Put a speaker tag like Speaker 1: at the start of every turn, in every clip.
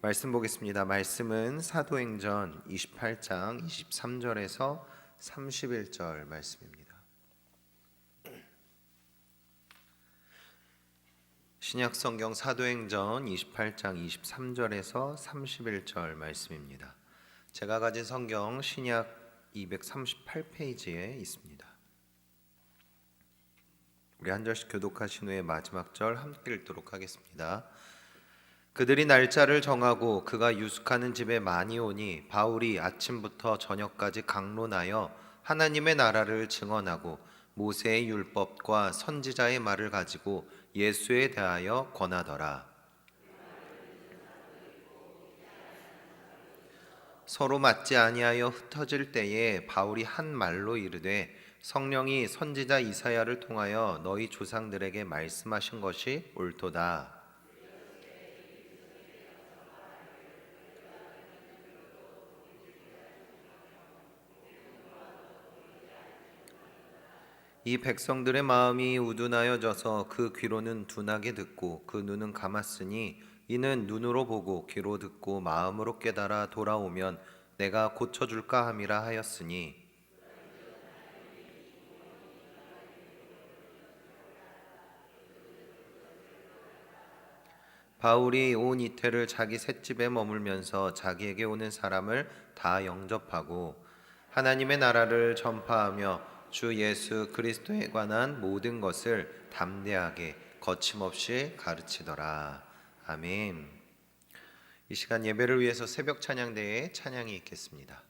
Speaker 1: 말씀 보겠습니다. 말씀은 사도행전 28장 23절에서 31절 말씀입니다. 신약 성경 사도행전 28장 23절에서 31절 말씀입니다. 제가 가진 성경 신약 238페이지에 있습니다. 우리 한 절씩 교독하신 후에 마지막 절 함께 읽도록 하겠습니다. 그들이 날짜를 정하고 그가 유숙하는 집에 많이 오니 바울이 아침부터 저녁까지 강론하여 하나님의 나라를 증언하고 모세의 율법과 선지자의 말을 가지고 예수에 대하여 권하더라. 서로 맞지 아니하여 흩어질 때에 바울이 한 말로 이르되 성령이 선지자 이사야를 통하여 너희 조상들에게 말씀하신 것이 옳도다. 이 백성들의 마음이 우둔하여져서 그 귀로는 둔하게 듣고 그 눈은 감았으니 이는 눈으로 보고 귀로 듣고 마음으로 깨달아 돌아오면 내가 고쳐줄까 함이라 하였으니. 바울이 온 이태를 자기 셋집에 머물면서 자기에게 오는 사람을 다 영접하고 하나님의 나라를 전파하며 주 예수 그리스도에 관한 모든 것을 담대하게 거침없이 가르치더라. 아멘. 이 시간 예배를 위해서 새벽 찬양대에 찬양이 있겠습니다.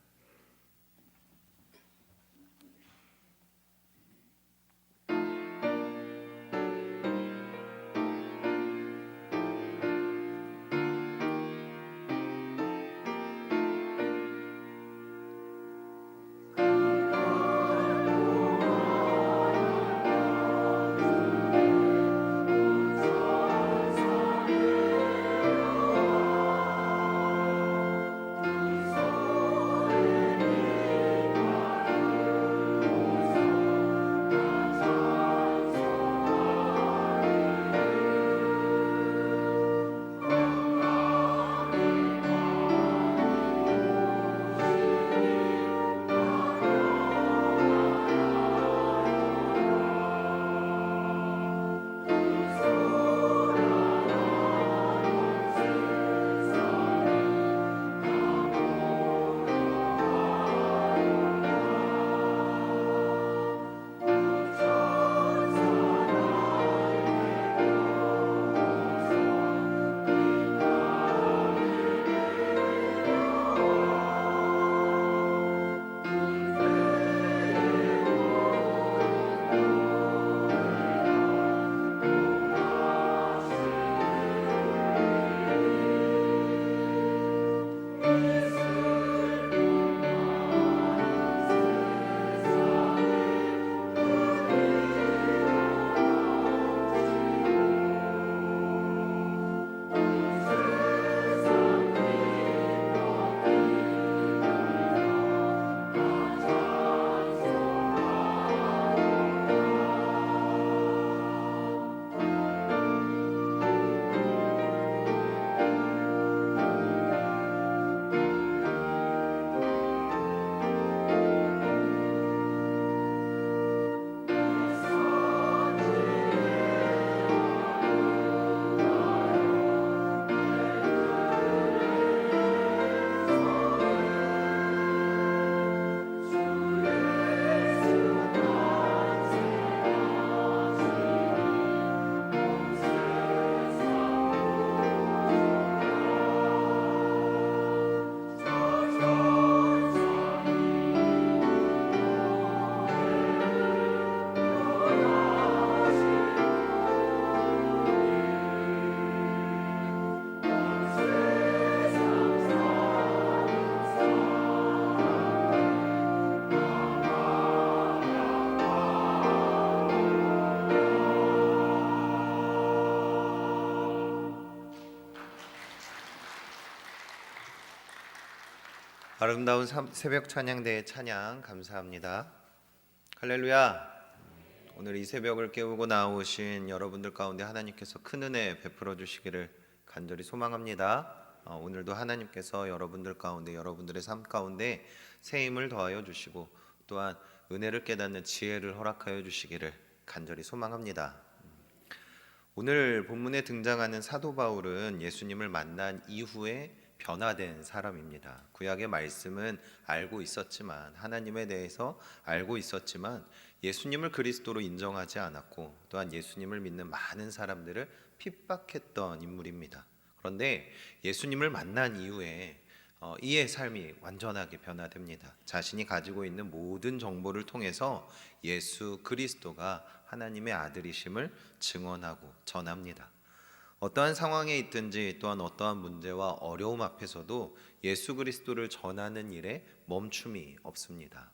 Speaker 1: 아름다운 삼- 새벽 찬양대의 찬양 감사합니다. 할렐루야. 오늘 이 새벽을 깨우고 나오신 여러분들 가운데 하나님께서 큰 은혜 베풀어 주시기를 간절히 소망합니다. 어, 오늘도 하나님께서 여러분들 가운데 여러분들의 삶 가운데 새 힘을 더하여 주시고 또한 은혜를 깨닫는 지혜를 허락하여 주시기를 간절히 소망합니다. 오늘 본문에 등장하는 사도 바울은 예수님을 만난 이후에 변화된 사람입니다. 구약의 말씀은 알고 있었지만 하나님에 대해서 알고 있었지만 예수님을 그리스도로 인정하지 않았고 또한 예수님을 믿는 많은 사람들을 핍박했던 인물입니다. 그런데 예수님을 만난 이후에 어, 이의 삶이 완전하게 변화됩니다. 자신이 가지고 있는 모든 정보를 통해서 예수 그리스도가 하나님의 아들이심을 증언하고 전합니다. 어떠한 상황에 있든지 또한 어떠한 문제와 어려움 앞에서도 예수 그리스도를 전하는 일에 멈춤이 없습니다.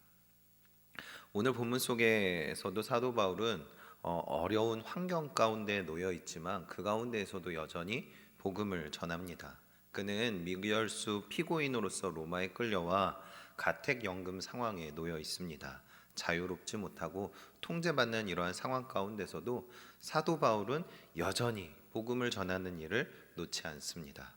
Speaker 1: 오늘 본문 속에서도 사도 바울은 어, 어려운 환경 가운데 놓여 있지만 그 가운데에서도 여전히 복음을 전합니다. 그는 미결수 피고인으로서 로마에 끌려와 가택 연금 상황에 놓여 있습니다. 자유롭지 못하고 통제받는 이러한 상황 가운데서도 사도 바울은 여전히 복음을 전하는 일을 놓지 않습니다.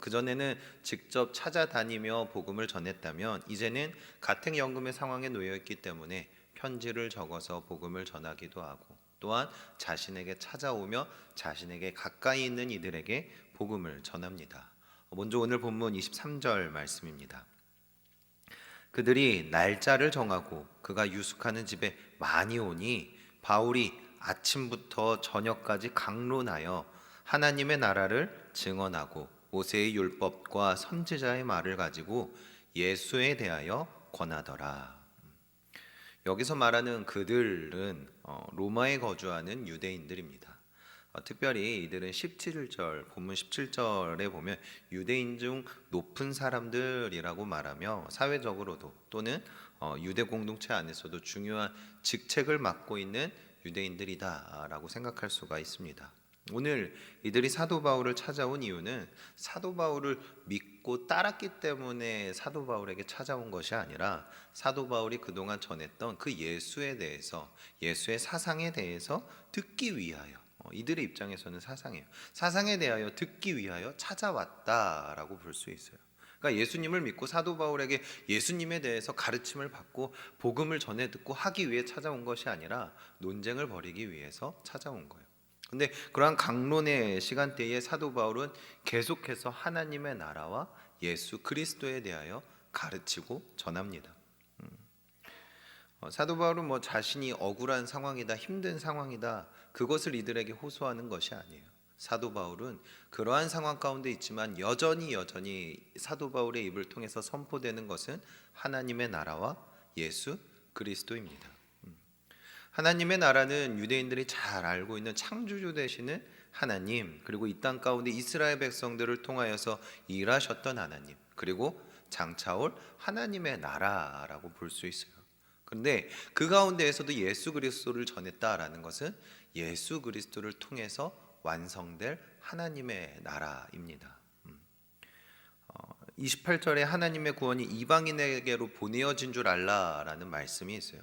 Speaker 1: 그 전에는 직접 찾아다니며 복음을 전했다면 이제는 가택 연금의 상황에 놓여 있기 때문에 편지를 적어서 복음을 전하기도 하고 또한 자신에게 찾아오며 자신에게 가까이 있는 이들에게 복음을 전합니다. 먼저 오늘 본문 23절 말씀입니다. 그들이 날짜를 정하고 그가 유숙하는 집에 많이 오니 바울이 아침부터 저녁까지 강론하여 하나님의 나라를 증언하고 모세의 율법과 선지자의 말을 가지고 예수에 대하여 권하더라. 여기서 말하는 그들은 어, 로마에 거주하는 유대인들입니다. 어, 특별히 이들은 17절 본문 17절에 보면 유대인 중 높은 사람들이라고 말하며 사회적으로도 또는 어, 유대 공동체 안에서도 중요한 직책을 맡고 있는 유대인들이다라고 생각할 수가 있습니다. 오늘 이들이 사도 바울을 찾아온 이유는 사도 바울을 믿고 따랐기 때문에 사도 바울에게 찾아온 것이 아니라 사도 바울이 그동안 전했던 그 예수에 대해서 예수의 사상에 대해서 듣기 위하여 어, 이들의 입장에서는 사상이에요. 사상에 대하여 듣기 위하여 찾아왔다라고 볼 수 있어요. 그러니까 예수님을 믿고 사도 바울에게 예수님에 대해서 가르침을 받고 복음을 전해 듣고 하기 위해 찾아온 것이 아니라 논쟁을 벌이기 위해서 찾아온 거예요. 근데 그러한 강론의 시간대에 사도 바울은 계속해서 하나님의 나라와 예수 그리스도에 대하여 가르치고 전합니다. 음. 어, 사도 바울은 뭐 자신이 억울한 상황이다, 힘든 상황이다, 그것을 이들에게 호소하는 것이 아니에요. 사도 바울은 그러한 상황 가운데 있지만 여전히 여전히 사도 바울의 입을 통해서 선포되는 것은 하나님의 나라와 예수 그리스도입니다. 음. 하나님의 나라는 유대인들이 잘 알고 있는 창조주 되시는 하나님 그리고 이 땅 가운데 이스라엘 백성들을 통하여서 일하셨던 하나님 그리고 장차올 하나님의 나라라고 볼 수 있어요. 그런데 그 가운데에서도 예수 그리스도를 전했다라는 것은 예수 그리스도를 통해서 완성될 하나님의 나라입니다. 28절에 하나님의 구원이 이방인에게로 보내어진 줄 알라라는 말씀이 있어요.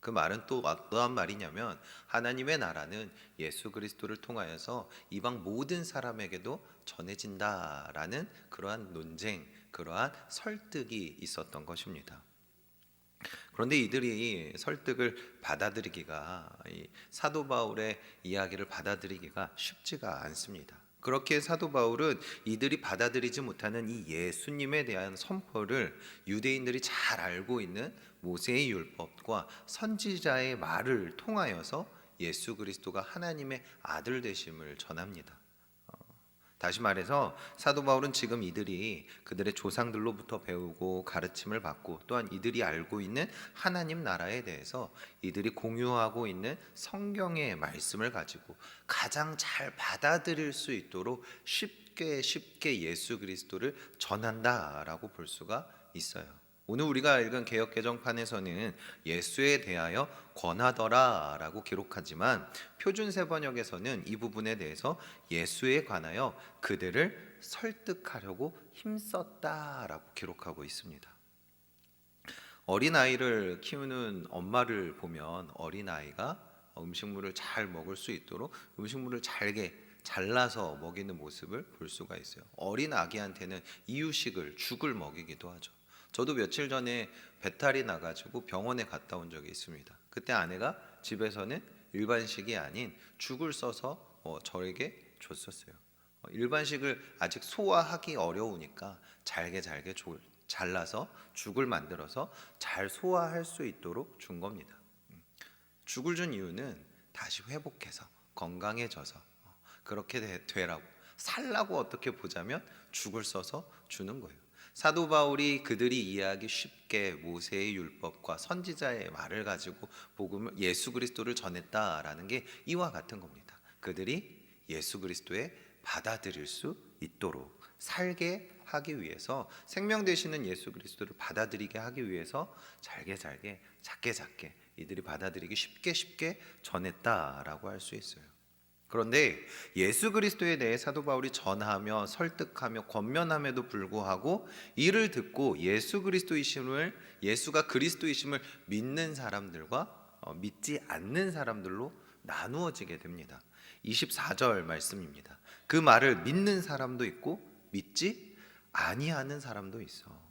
Speaker 1: 그 말은 또 어떠한 말이냐면 하나님의 나라는 예수 그리스도를 통하여서 이방 모든 사람에게도 전해진다라는 그러한 논쟁, 그러한 설득이 있었던 것입니다. 그런데 이들이 설득을 받아들이기가 사도 바울의 이야기를 받아들이기가 쉽지가 않습니다. 그렇게 사도 바울은 이들이 받아들이지 못하는 이 예수님에 대한 선포를 유대인들이 잘 알고 있는 모세의 율법과 선지자의 말을 통하여서 예수 그리스도가 하나님의 아들 되심을 전합니다. 다시 말해서 사도 바울은 지금 이들이 그들의 조상들로부터 배우고 가르침을 받고 또한 이들이 알고 있는 하나님 나라에 대해서 이들이 공유하고 있는 성경의 말씀을 가지고 가장 잘 받아들일 수 있도록 쉽게 쉽게 예수 그리스도를 전한다라고 볼 수가 있어요. 오늘 우리가 읽은 개혁 개정판에서는 예수에 대하여 권하더라라고 기록하지만 표준 세 번역에서는 이 부분에 대해서 예수에 관하여 그들을 설득하려고 힘썼다라고 기록하고 있습니다. 어린 아이를 키우는 엄마를 보면 어린 아이가 음식물을 잘 먹을 수 있도록 음식물을 잘게 잘라서 먹이는 모습을 볼 수가 있어요. 어린 아기한테는 이유식을 죽을 먹이기도 하죠. 저도 며칠 전에 배탈이 나가지고 병원에 갔다 온 적이 있습니다. 그때 아내가 집에서는 일반식이 아닌 죽을 써서 어, 저에게 줬었어요. 어, 일반식을 아직 소화하기 어려우니까 잘게 잘게 조- 잘라서 죽을 만들어서 잘 소화할 수 있도록 준 겁니다. 음. 죽을 준 이유는 다시 회복해서 건강해져서 어, 그렇게 되, 되라고 살라고 어떻게 보자면 죽을 써서 주는 거예요. 사도 바울이 그들이 이해하기 쉽게 모세의 율법과 선지자의 말을 가지고 복음을 예수 그리스도를 전했다라는 게 이와 같은 겁니다. 그들이 예수 그리스도에 받아들일 수 있도록 살게 하기 위해서 생명 되시는 예수 그리스도를 받아들이게 하기 위해서 잘게 잘게 작게 작게 이들이 받아들이기 쉽게 쉽게 전했다라고 할 수 있어요. 그런데 예수 그리스도에 대해 사도 바울이 전하며 설득하며 권면함에도 불구하고 이를 듣고 예수 그리스도이심을 예수가 그리스도이심을 믿는 사람들과 어, 믿지 않는 사람들로 나누어지게 됩니다. 24절 말씀입니다. 그 말을 믿는 사람도 있고 믿지 아니하는 사람도 있어.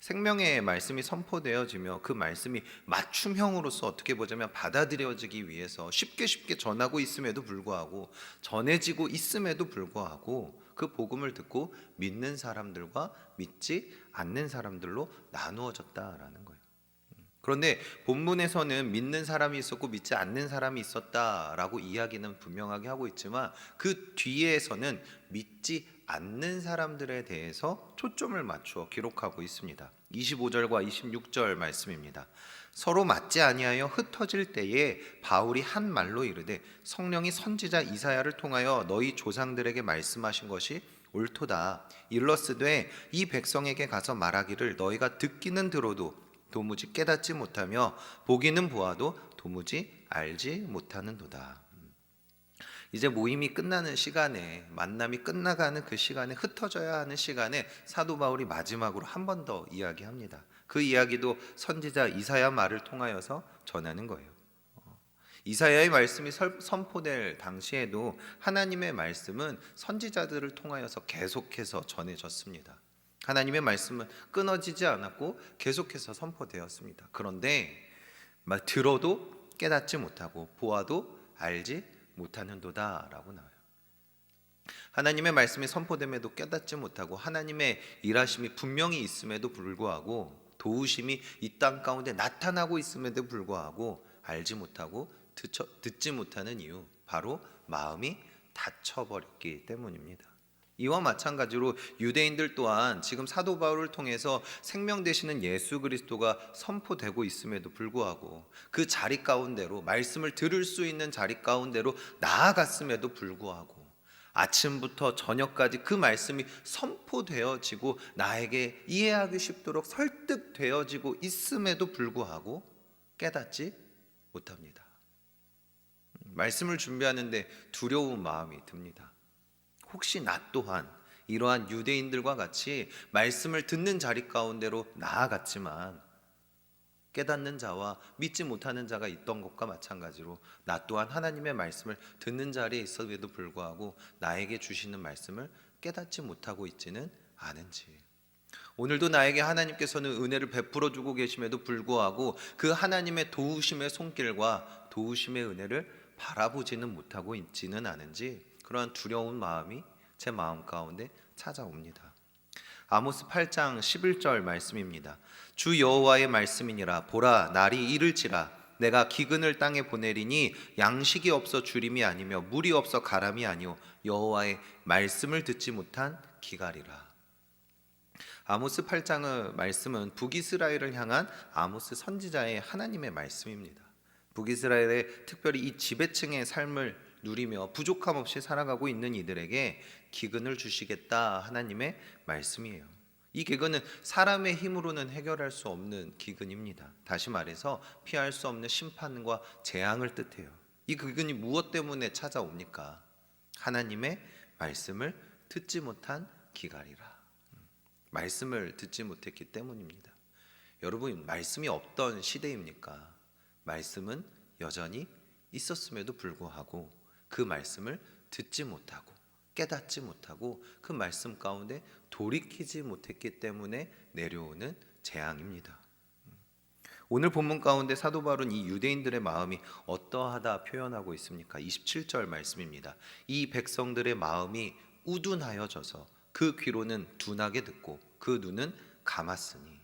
Speaker 1: 생명의 말씀이 선포되어지며 그 말씀이 맞춤형으로서 어떻게 보자면 받아들여지기 위해서 쉽게 쉽게 전하고 있음에도 불구하고 전해지고 있음에도 불구하고 그 복음을 듣고 믿는 사람들과 믿지 않는 사람들로 나누어졌다라는 거예요. 그런데 본문에서는 믿는 사람이 있었고 믿지 않는 사람이 있었다라고 이야기는 분명하게 하고 있지만 그 뒤에서는 믿지 않는 사람들에 대해서 초점을 맞추어 기록하고 있습니다. 25절과 26절 말씀입니다. 서로 맞지 아니하여 흩어질 때에 바울이 한 말로 이르되 성령이 선지자 이사야를 통하여 너희 조상들에게 말씀하신 것이 옳도다. 일러스되 이 백성에게 가서 말하기를 너희가 듣기는 들어도 도무지 깨닫지 못하며 보기는 보아도 도무지 알지 못하는도다. 이제 모임이 끝나는 시간에 만남이 끝나가는 그 시간에 흩어져야 하는 시간에 사도 바울이 마지막으로 한 번 더 이야기합니다. 그 이야기도 선지자 이사야 말을 통하여서 전하는 거예요. 어, 이사야의 말씀이 설- 선포될 당시에도 하나님의 말씀은 선지자들을 통하여서 계속해서 전해졌습니다. 하나님의 말씀은 끊어지지 않았고 계속해서 선포되었습니다. 그런데 막 들어도 깨닫지 못하고 보아도 알지 못하는도다라고 나와요. 하나님의 말씀이 선포됨에도 깨닫지 못하고 하나님의 일하심이 분명히 있음에도 불구하고 도우심이 이 땅 가운데 나타나고 있음에도 불구하고 알지 못하고 듣지 못하는 이유 바로 마음이 닫혀버렸기 때문입니다. 이와 마찬가지로 유대인들 또한 지금 사도 바울을 통해서 생명 되시는 예수 그리스도가 선포되고 있음에도 불구하고 그 자리 가운데로 말씀을 들을 수 있는 자리 가운데로 나아갔음에도 불구하고 아침부터 저녁까지 그 말씀이 선포되어지고 나에게 이해하기 쉽도록 설득되어지고 있음에도 불구하고 깨닫지 못합니다. 말씀을 준비하는데 두려운 마음이 듭니다. 혹시 나 또한 이러한 유대인들과 같이 말씀을 듣는 자리 가운데로 나아갔지만 깨닫는 자와 믿지 못하는 자가 있던 것과 마찬가지로 나 또한 하나님의 말씀을 듣는 자리에 있어도 불구하고 나에게 주시는 말씀을 깨닫지 못하고 있지는 않은지. 오늘도 나에게 하나님께서는 은혜를 베풀어 주고 계심에도 불구하고 그 하나님의 도우심의 손길과 도우심의 은혜를 바라보지는 못하고 있지는 않은지 그러한 두려운 마음이 제 마음 가운데 찾아옵니다. 아모스 8장 11절 말씀입니다. 주 여호와의 말씀이니라 보라 날이 이를지라 내가 기근을 땅에 보내리니 양식이 없어 주림이 아니며 물이 없어 가람이 아니요 여호와의 말씀을 듣지 못한 기갈이라. 아모스 8장의 말씀은 북이스라엘을 향한 아모스 선지자의 하나님의 말씀입니다. 북이스라엘의 특별히 이 지배층의 삶을 누리며 부족함 없이 살아가고 있는 이들에게 기근을 주시겠다 하나님의 말씀이에요. 이 기근은 사람의 힘으로는 해결할 수 없는 기근입니다. 다시 말해서 피할 수 없는 심판과 재앙을 뜻해요. 이 기근이 무엇 때문에 찾아옵니까? 하나님의 말씀을 듣지 못한 기갈이라. 말씀을 듣지 못했기 때문입니다. 여러분, 말씀이 없던 시대입니까? 말씀은 여전히 있었음에도 불구하고 그 말씀을 듣지 못하고 깨닫지 못하고 그 말씀 가운데 돌이키지 못했기 때문에 내려오는 재앙입니다. 오늘 본문 가운데 사도 바울은 이 유대인들의 마음이 어떠하다 표현하고 있습니까? 27절 말씀입니다. 이 백성들의 마음이 우둔하여 져서 그 귀로는 둔하게 듣고 그 눈은 감았으니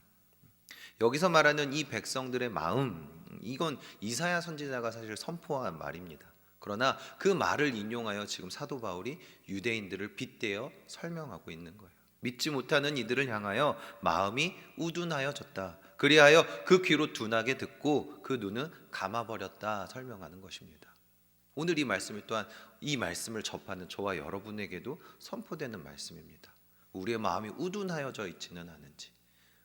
Speaker 1: 여기서 말하는 이 백성들의 마음 이건 이사야 선지자가 사실 선포한 말입니다. 그러나 그 말을 인용하여 지금 사도 바울이 유대인들을 빗대어 설명하고 있는 거예요. 믿지 못하는 이들을 향하여 마음이 우둔하여졌다. 그리하여 그 귀로 둔하게 듣고 그 눈은 감아버렸다 설명하는 것입니다. 오늘 이 말씀이 또한 이 말씀을 접하는 저와 여러분에게도 선포되는 말씀입니다. 우리의 마음이 우둔하여져 있지는 않은지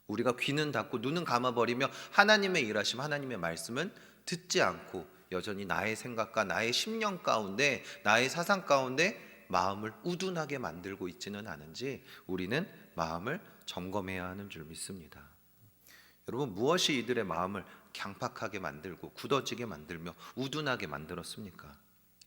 Speaker 1: 우리가 귀는 닫고 눈은 감아버리며 하나님의 일하심 하나님의 말씀은 듣지 않고 여전히 나의 생각과 나의 심령 가운데 나의 사상 가운데 마음을 우둔하게 만들고 있지는 않은지 우리는 마음을 점검해야 하는 줄 믿습니다. 여러분 무엇이 이들의 마음을 강팍하게 만들고 굳어지게 만들며 우둔하게 만들었습니까?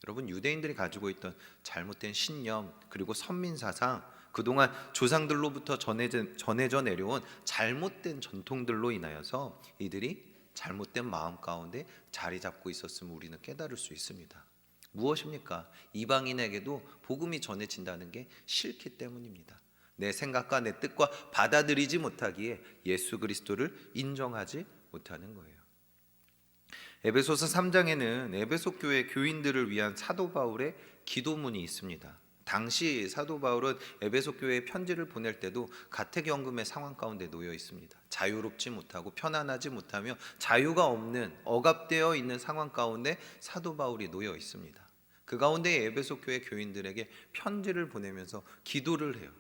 Speaker 1: 여러분 유대인들이 가지고 있던 잘못된 신념 그리고 선민 사상 그동안 조상들로부터 전해져, 전해져 내려온 잘못된 전통들로 인하여서 이들이 잘못된 마음 가운데 자리 잡고 있었음을 우리는 깨달을 수 있습니다. 무엇입니까? 이방인에게도 복음이 전해진다는 게 싫기 때문입니다. 내 생각과 내 뜻과 받아들이지 못하기에 예수 그리스도를 인정하지 못하는 거예요. 에베소서 3장에는 에베소 교회 교인들을 위한 사도 바울의 기도문이 있습니다. 당시 사도 바울은 에베소 교회에 편지를 보낼 때도 가택연금의 상황 가운데 놓여 있습니다. 자유롭지 못하고 편안하지 못하며 자유가 없는 억압되어 있는 상황 가운데 사도 바울이 놓여 있습니다. 그 가운데 에베소 교회 교인들에게 편지를 보내면서 기도를 해요.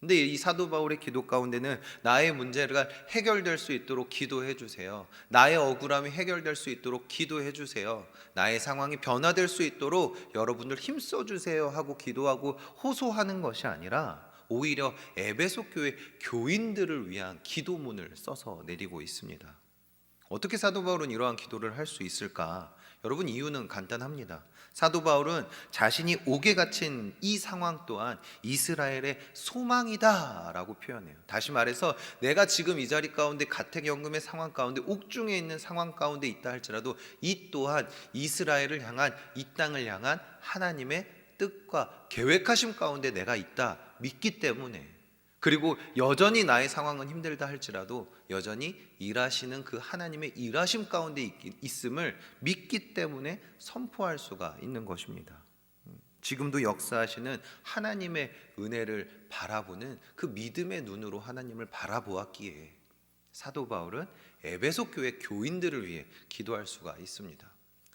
Speaker 1: 근데 이 사도 바울의 기도 가운데는 나의 문제가 해결될 수 있도록 기도해 주세요. 나의 억울함이 해결될 수 있도록 기도해 주세요. 나의 상황이 변화될 수 있도록 여러분들 힘써 주세요 하고 기도하고 호소하는 것이 아니라 오히려 에베소 교회 교인들을 위한 기도문을 써서 내리고 있습니다. 어떻게 사도 바울은 이러한 기도를 할 수 있을까? 여러분 이유는 간단합니다. 사도 바울은 자신이 옥에 갇힌 이 상황 또한 이스라엘의 소망이다라고 표현해요. 다시 말해서 내가 지금 이 자리 가운데 가택연금의 상황 가운데 옥중에 있는 상황 가운데 있다 할지라도 이 또한 이스라엘을 향한 이 땅을 향한 하나님의 뜻과 계획하심 가운데 내가 있다 믿기 때문에 그리고 여전히 나의 상황은 힘들다 할지라도 여전히 일하시는 그 하나님의 일하심 가운데 있음을 믿기 때문에 선포할 수가 있는 것입니다. 지금도 역사하시는 하나님의 은혜를 바라보는 그 믿음의 눈으로 하나님을 바라보았기에 사도 바울은 에베소 교회 교인들을 위해 기도할 수가 있습니다.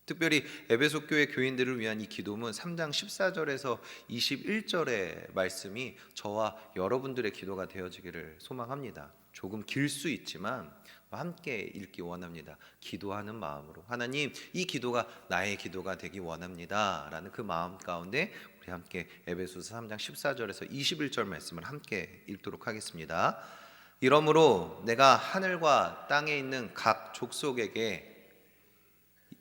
Speaker 1: 특별히 에베소 교회 교인들을 위한 이 기도문 3장 14절에서 21절의 말씀이 저와 여러분들의 기도가 되어지기를 소망합니다. 조금 길 수 있지만 함께 읽기 원합니다. 기도하는 마음으로 하나님 이 기도가 나의 기도가 되기 원합니다라는 그 마음 가운데 우리 함께 에베소서 3장 14절에서 21절 말씀을 함께 읽도록 하겠습니다. 이러므로 내가 하늘과 땅에 있는 각 족속에게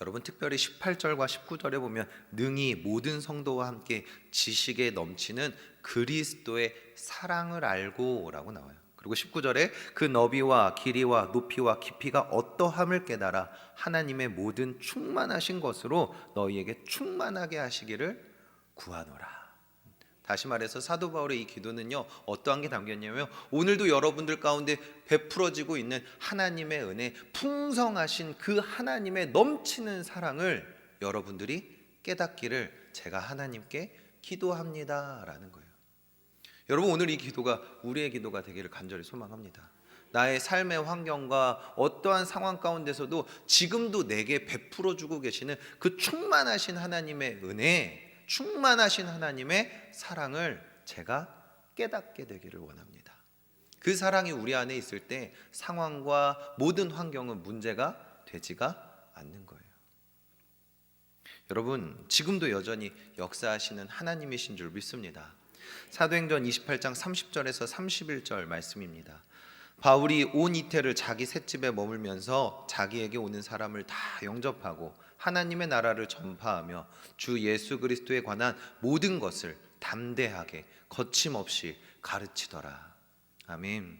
Speaker 1: 여러분 특별히 18절과 19절에 보면 능히 모든 성도와 함께 지식에 넘치는 그리스도의 사랑을 알고라고 나와요. 그리고 19절에 그 너비와 길이와 높이와 깊이가 어떠함을 깨달아 하나님의 모든 충만하신 것으로 너희에게 충만하게 하시기를 구하노라. 다시 말해서 사도 바울의 이 기도는요 어떠한 게 담겼냐면 오늘도 여러분들 가운데 베풀어지고 있는 하나님의 은혜 풍성하신 그 하나님의 넘치는 사랑을 여러분들이 깨닫기를 제가 하나님께 기도합니다라는 거예요. 여러분 오늘 이 기도가 우리의 기도가 되기를 간절히 소망합니다. 나의 삶의 환경과 어떠한 상황 가운데서도 지금도 내게 베풀어 주고 계시는 그 충만하신 하나님의 은혜, 충만하신 하나님의 사랑을 제가 깨닫게 되기를 원합니다. 그 사랑이 우리 안에 있을 때 상황과 모든 환경은 문제가 되지가 않는 거예요. 여러분, 지금도 여전히 역사하시는 하나님이신 줄 믿습니다. 사도행전 28장 30절에서 31절 말씀입니다. 바울이 온 이태를 자기 셋집에 머물면서 자기에게 오는 사람을 다 영접하고 하나님의 나라를 전파하며 주 예수 그리스도에 관한 모든 것을 담대하게 거침없이 가르치더라. 아멘.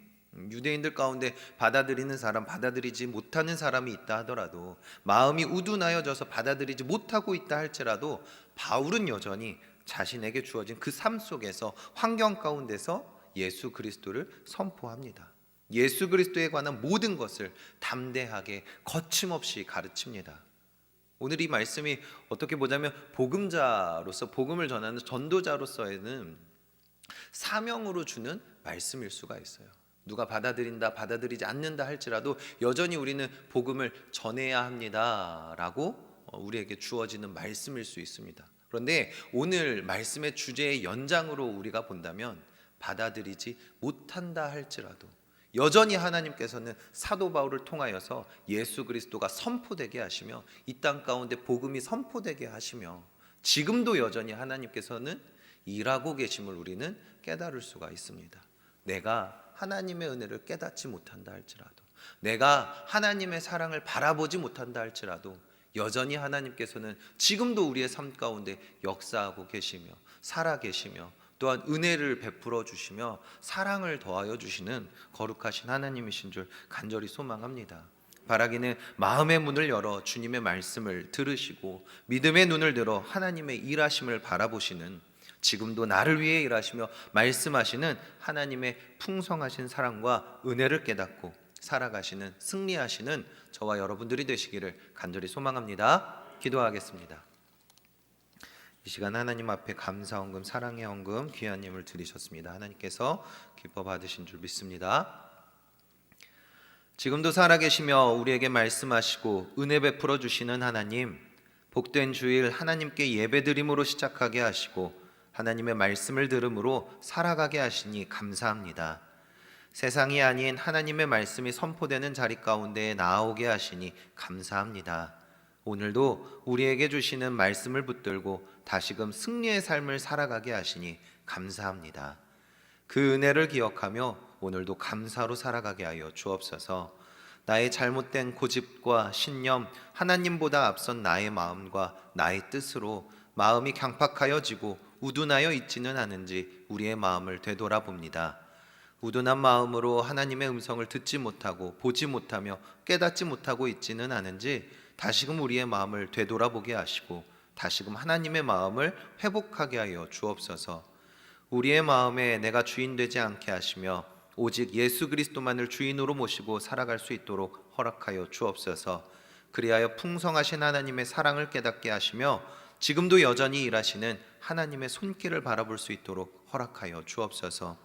Speaker 1: 유대인들 가운데 받아들이는 사람, 받아들이지 못하는 사람이 있다 하더라도 마음이 우둔하여져서 받아들이지 못하고 있다 할지라도 바울은 여전히 자신에게 주어진 그 삶 속에서 환경 가운데서 예수 그리스도를 선포합니다. 예수 그리스도에 관한 모든 것을 담대하게 거침없이 가르칩니다. 오늘 이 말씀이 어떻게 보자면 복음자로서 복음을 전하는 전도자로서에는 사명으로 주는 말씀일 수가 있어요. 누가 받아들인다, 받아들이지 않는다 할지라도 여전히 우리는 복음을 전해야 합니다라고 어, 우리에게 주어지는 말씀일 수 있습니다. 그런데 오늘 말씀의 주제의 연장으로 우리가 본다면 받아들이지 못한다 할지라도 여전히 하나님께서는 사도 바울을 통하여서 예수 그리스도가 선포되게 하시며 이 땅 가운데 복음이 선포되게 하시며 지금도 여전히 하나님께서는 일하고 계심을 우리는 깨달을 수가 있습니다. 내가 하나님의 은혜를 깨닫지 못한다 할지라도 내가 하나님의 사랑을 바라보지 못한다 할지라도 여전히 하나님께서는 지금도 우리의 삶 가운데 역사하고 계시며 살아 계시며 또한 은혜를 베풀어 주시며 사랑을 더하여 주시는 거룩하신 하나님이신 줄 간절히 소망합니다. 바라기는 마음의 문을 열어 주님의 말씀을 들으시고 믿음의 눈을 들어 하나님의 일하심을 바라보시는 지금도 나를 위해 일하시며 말씀하시는 하나님의 풍성하신 사랑과 은혜를 깨닫고 살아가시는 승리하시는 저와 여러분들이 되시기를 간절히 소망합니다. 기도하겠습니다. 이 시간 하나님 앞에 감사 헌금, 사랑의 헌금, 귀한 예물 드리셨습니다. 하나님께서 기뻐 받으신 줄 믿습니다. 지금도 살아계시며 우리에게 말씀하시고 은혜 베풀어 주시는 하나님, 복된 주일 하나님께 예배드림으로 시작하게 하시고 하나님의 말씀을 들음으로 살아가게 하시니 감사합니다. 세상이 아닌 하나님의 말씀이 선포되는 자리 가운데 나아오게 하시니 감사합니다. 오늘도 우리에게 주시는 말씀을 붙들고 다시금 승리의 삶을 살아가게 하시니 감사합니다. 그 은혜를 기억하며 오늘도 감사로 살아가게 하여 주옵소서. 나의 잘못된 고집과 신념, 하나님보다 앞선 나의 마음과 나의 뜻으로 마음이 강팍하여지고 우둔하여 있지는 않은지 우리의 마음을 되돌아봅니다. 우둔한 마음으로 하나님의 음성을 듣지 못하고 보지 못하며 깨닫지 못하고 있지는 않은지 다시금 우리의 마음을 되돌아보게 하시고 다시금 하나님의 마음을 회복하게 하여 주옵소서. 우리의 마음에 내가 주인 되지 않게 하시며 오직 예수 그리스도만을 주인으로 모시고 살아갈 수 있도록 허락하여 주옵소서. 그리하여 풍성하신 하나님의 사랑을 깨닫게 하시며 지금도 여전히 일하시는 하나님의 손길을 바라볼 수 있도록 허락하여 주옵소서.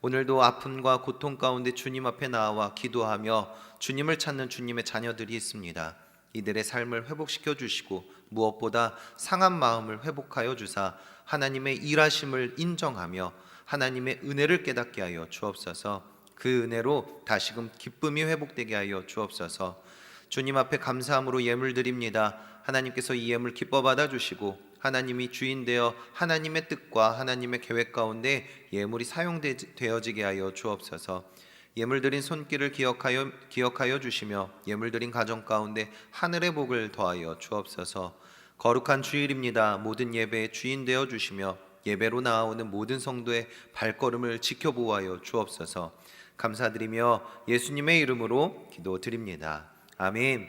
Speaker 1: 오늘도 아픔과 고통 가운데 주님 앞에 나와 기도하며 주님을 찾는 주님의 자녀들이 있습니다. 이들의 삶을 회복시켜 주시고 무엇보다 상한 마음을 회복하여 주사 하나님의 일하심을 인정하며 하나님의 은혜를 깨닫게 하여 주옵소서. 그 은혜로 다시금 기쁨이 회복되게 하여 주옵소서. 주님 앞에 감사함으로 예물 드립니다. 하나님께서 이 예물 기뻐 받아 주시고 하나님이 주인 되어 하나님의 뜻과 하나님의 계획 가운데 예물이 사용되어지게 하여 주옵소서. 예물 드린 손길을 기억하여 기억하여 주시며 예물 드린 가정 가운데 하늘의 복을 더하여 주옵소서. 거룩한 주일입니다. 모든 예배의 주인 되어 주시며 예배로 나아오는 모든 성도의 발걸음을 지켜보아여 주옵소서. 감사드리며 예수님의 이름으로 기도드립니다. 아멘.